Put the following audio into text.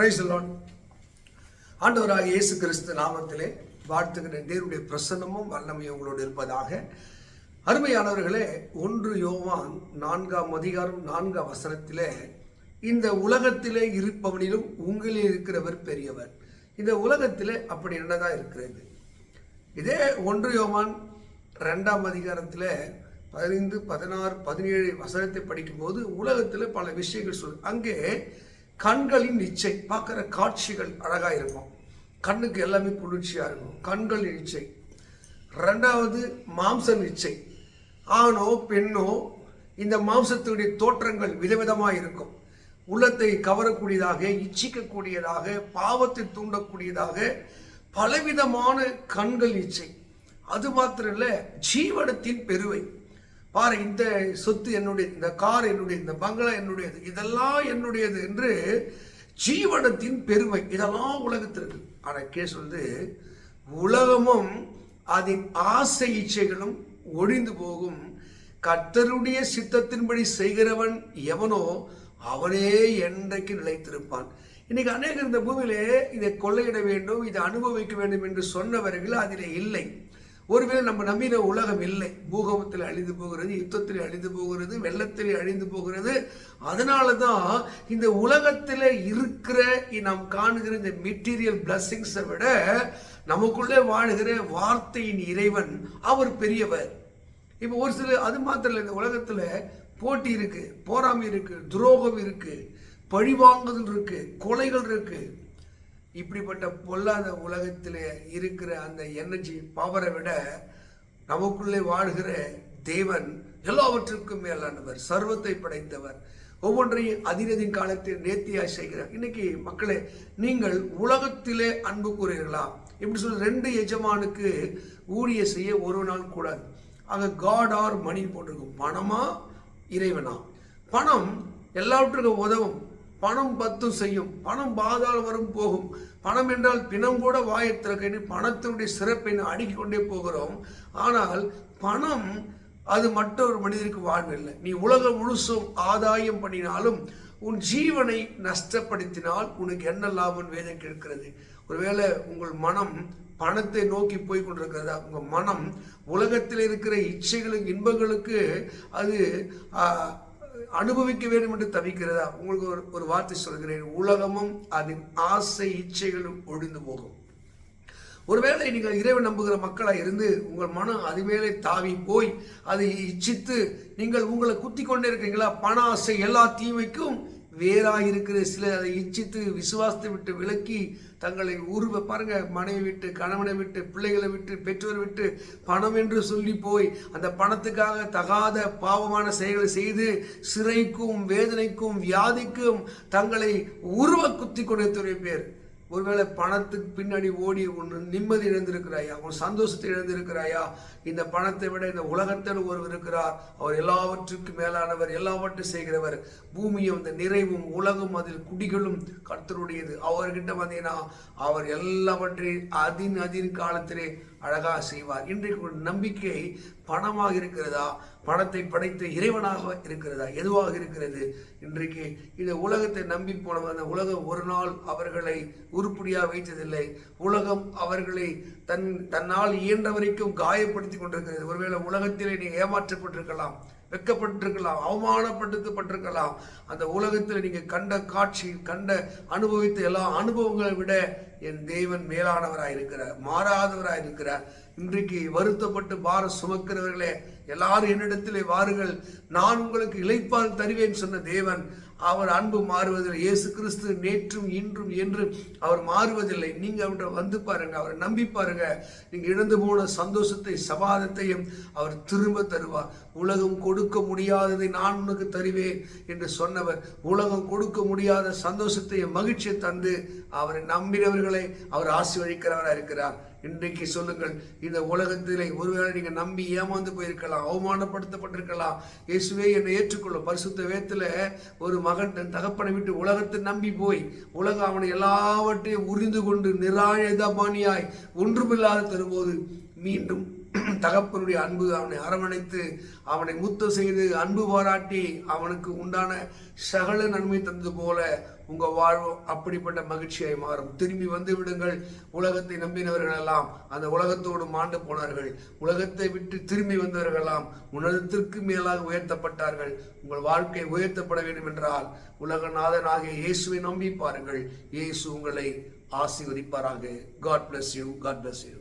Price Lord ஆண்டவராக இயேசு கிறிஸ்து நாமத்திலே வாழ்த்துகிற தேவனுடைய பிரசன்னமும் வல்லமையும் உங்களோடு இருப்பதாக. அருமையானவர்களே ஒன்று யோவான் நான்காம் அதிகாரம் நான்காம் வசனத்திலே இந்த உலகத்திலே இருப்பவனிலும் உங்களில் இருக்கிறவர் பெரியவர். இந்த உலகத்திலே அப்படி என்னதான் இருக்கிறது? இதே ஒன்று யோவான் ரெண்டாம் அதிகாரத்தில் பதினைந்து பதினாறு பதினேழு வசனத்தை படிக்கும்போது உலகத்தில் பல விஷயங்கள் சொல் அங்கே கண்களின் இச்சை பார்க்குற காட்சிகள் அழகாக இருக்கும். கண்ணுக்கு எல்லாமே குளிர்ச்சியாக இருக்கும். கண்களின் இச்சை. ரெண்டாவது மாம்ச இச்சை. ஆணோ பெண்ணோ இந்த மாம்சத்துடைய தோற்றங்கள் விதவிதமாக இருக்கும். உள்ளத்தை கவரக்கூடியதாக இச்சிக்கக்கூடியதாக பாவத்தை தூண்டக்கூடியதாக பலவிதமான கண்கள் இச்சை. அது மாத்திரம் இல்லை ஜீவனத்தின் பெருவை பாரு இந்த சொத்து என்னுடைய இந்த கார் என்னுடைய இந்த பங்களா என்னுடையது இதெல்லாம் என்னுடையது என்று ஜீவனத்தின் பெருமை இதெல்லாம் உலகத்திற்கு ஆனால் கேஸ் வந்து உலகமும் அதன் ஆசை இச்சைகளும் ஒழிந்து போகும். கர்த்தருடைய சித்தத்தின்படி செய்கிறவன் எவனோ அவனே என்றைக்கு நிலைத்திருப்பான். இன்னைக்கு அநேகர் இந்த பூமியிலே இதை கொள்ளையிட வேண்டும் இதை அனுபவிக்க வேண்டும் என்று சொன்னவர்கள் அதிலே இல்லை. ஒருவேளை நம்ம நம்பின உலகம் இல்லை. பூகம்பத்தில் அழிந்து போகிறது யுத்தத்தில் அழிந்து போகிறது வெள்ளத்தில் அழிந்து போகிறது. அதனால தான் இந்த உலகத்தில் இருக்கிற நாம் காணுகிற இந்த மெட்டீரியல் பிளஸ்ஸிங்ஸை விட நமக்குள்ளே வாழுகிற வார்த்தையின் இறைவன் அவர் பெரியவர். இப்போ ஒரு சில அது மாத்திரம் இல்லை இந்த உலகத்தில் போட்டி இருக்குது போராமை இருக்குது துரோகம் இருக்குது பழிவாங்குதல் இருக்குது கொலைகள் இருக்குது இப்படிப்பட்ட பொல்லாத உலகத்தில் இருக்கிற அந்த எனர்ஜி பவரை விட நமக்குள்ளே வாழ்கிற தேவன் எல்லாவற்றுக்கும் மேலானவர் சர்வத்தை படைத்தவர். ஒவ்வொன்றையும் அதினதின் காலத்தில் நேர்த்தியாய் செய்கிறார். இன்னைக்கு மக்களே நீங்கள் உலகத்திலே அன்பு கூறுகிறீர்களா? இப்படி சொல்லி ரெண்டு எஜமானுக்கு ஊழிய செய்ய ஒரு நாள் கூடாது. அங்கே காட் ஆர் மணி போட்டிருக்கும். பணமா இறைவனா? பணம் எல்லாவற்றுக்கும் உதவும். பணம் பத்தும் செய்யும். பணம் பாதாளம் வரும் போகும். பணம் என்றால் பிணம் கூட வாயத்திறக்க பணத்தினுடைய சிறப்பை அடுக்கி கொண்டே போகிறோம். ஆனால் பணம் அது மற்றொரு மனிதருக்கு வாழ்வில்லை. நீ உலகம் முழுசும் ஆதாயம் பண்ணினாலும் உன் ஜீவனை நஷ்டப்படுத்தினால் உனக்கு என்ன லாபம் வேதம் கேட்கிறது? ஒருவேளை உங்கள் மனம் பணத்தை நோக்கி போய் கொண்டிருக்கிறதா? உங்கள் மனம் உலகத்தில் இருக்கிற இச்சைகளுக்கு இன்பங்களுக்கு அது அனுபவிக்க வேண்டும் என்று தவிக்கிறதா? உங்களுக்கு ஒரு ஒரு வார்த்தை சொல்கிறேன். உலகமும் அதன் ஆசை இச்சைகளும் ஒழிந்து போகும். ஒருவேளை நீங்கள் இறைவன் நம்புகிற மக்களாக இருந்து உங்கள் மனம் அது மேலே தாவி போய் அதை இச்சித்து நீங்கள் உங்களை குத்தி கொண்டே இருக்கீங்களா பண ஆசை எல்லா தீமைக்கும் வேறாக இருக்கிற சிலர் அதை இச்சித்து விசுவாசத்தை விட்டு விலக்கி தங்களை உருவ பாருங்க மனைவி விட்டு கணவனை விட்டு பிள்ளைகளை விட்டு பெற்றோர் விட்டு பணம் என்று சொல்லி போய் அந்த பணத்துக்காக தகாத பாவமான செயல்களை செய்து சிறைக்கும் வேதனைக்கும் வியாதிக்கும் தங்களை உருவ குத்தி கொண்டு பேர். ஒருவேளை பணத்துக்கு பின்னாடி ஓடி ஒன்று நிம்மதி இழந்திருக்கிறாயா? உன் சந்தோஷத்தை இழந்திருக்கிறாயா? இந்த பணத்தை விட இந்த உலகத்தில் ஒருவர் இருக்கிறார். அவர் எல்லாவற்றுக்கும் மேலானவர் எல்லாவற்றையும் செய்கிறவர். பூமியும் இந்த நிறைவும் உலகம் அதில் குடிகளும் கர்த்தருடையது. அவர்கிட்ட வந்தீங்கன்னா அவர் எல்லாவற்றையும் அதின் அதின் காலத்திலே அழகாக செய்வார். இன்றைக்கு ஒரு நம்பிக்கை பணமாக இருக்கிறதா? பணத்தை படைத்த இறைவனாக இருக்கிறதா? எதுவாக இருக்கிறது? இன்றைக்கு இந்த உலகத்தை நம்பி போனவர் அந்த உலகம் ஒரு நாள் அவர்களை உருப்படியாக வைத்ததில்லை. உலகம் அவர்களை தன் தன்னால் இயன்ற வரைக்கும் காயப்படுத்தி கொண்டிருக்கிறது. ஒருவேளை உலகத்திலே நீ ஏமாற்றப்பட்டிருக்கலாம் வெக்கப்பட்டிருக்கலாம் அவமானப்படுத்தப்பட்டிருக்கலாம். அந்த உலகத்தில் நீங்கள் கண்ட காட்சி கண்ட அனுபவித்த எல்லா அனுபவங்களை விட என் தேவன் மேலானவராக இருக்கிறார் மாறாதவராக இருக்கிறார் இன்றைக்கு வருத்தப்பட்டு பாரம் சுமக்கிறவர்களே எல்லாரும் என்னிடத்திலே வாருங்கள். நான் உங்களுக்கு இழைப்பால் தருவேன் சொன்ன தேவன். அவர் அன்பு மாறுவதில்லை. இயேசு கிறிஸ்து நேற்றும் இன்றும் என்றும் அவர் மாறுவதில்லை. நீங்கள் அவர்கிட்ட வந்து பாருங்க. அவரை நம்பி பாருங்க. நீங்கள் இழந்து போன சந்தோஷத்தை சமாதத்தையும் அவர் திரும்ப தருவார். உலகம் கொடுக்க முடியாததை நான் உனக்கு தருவேன் என்று சொன்னவர் உலகம் கொடுக்க முடியாத சந்தோஷத்தையும் மகிழ்ச்சியை தந்து அவரை நம்பினவர்கள் அவர் ஆசீர்வதிக்கிறவராக இருக்கிறார். இன்றைக்கு சொல்லுங்கள் இந்த உலகத்திலே ஒருவேளை நீங்கள் நம்பி ஏமாந்து போயிருக்கலாம் அவமானப்படுத்தப்பட்டிருக்கலாம். இயேசுவே என்னை ஏற்றுக்கொள்ளும். பரிசுத்த வேத்தில் ஒரு மகன் தன் தகப்பனை விட்டு உலகத்தை நம்பி போய் உலகம் அவனை எல்லாவற்றையும் உறிந்து கொண்டு நிராயுதபாணியாய் ஒன்றுமில்லாத தரும்போது மீண்டும் தகப்பனுடைய அன்பு அவனை அரவணைத்து அவனை முத்த செய்து அன்பு பாராட்டி அவனுக்கு உண்டான சகல நன்மை தந்தது போல உங்க வாழ்வு அப்படிப்பட்ட மகிழ்ச்சியாய் மாறும். திரும்பி வந்து விடுங்கள். உலகத்தை நம்பினவர்கள் எல்லாம் அந்த உலகத்தோடு மாண்டு போனார்கள். உலகத்தை விட்டு திரும்பி வந்தவர்கள் எல்லாம் உணர்த்திற்கு மேலாக உயர்த்தப்பட்டார்கள். உங்கள் வாழ்க்கை உயர்த்தப்பட வேண்டும் என்றால் உலகநாதனாகிய இயேசுவை நம்பி பாருங்கள். இயேசு உங்களை ஆசீர்வதிப்பாராக. God bless you God bless you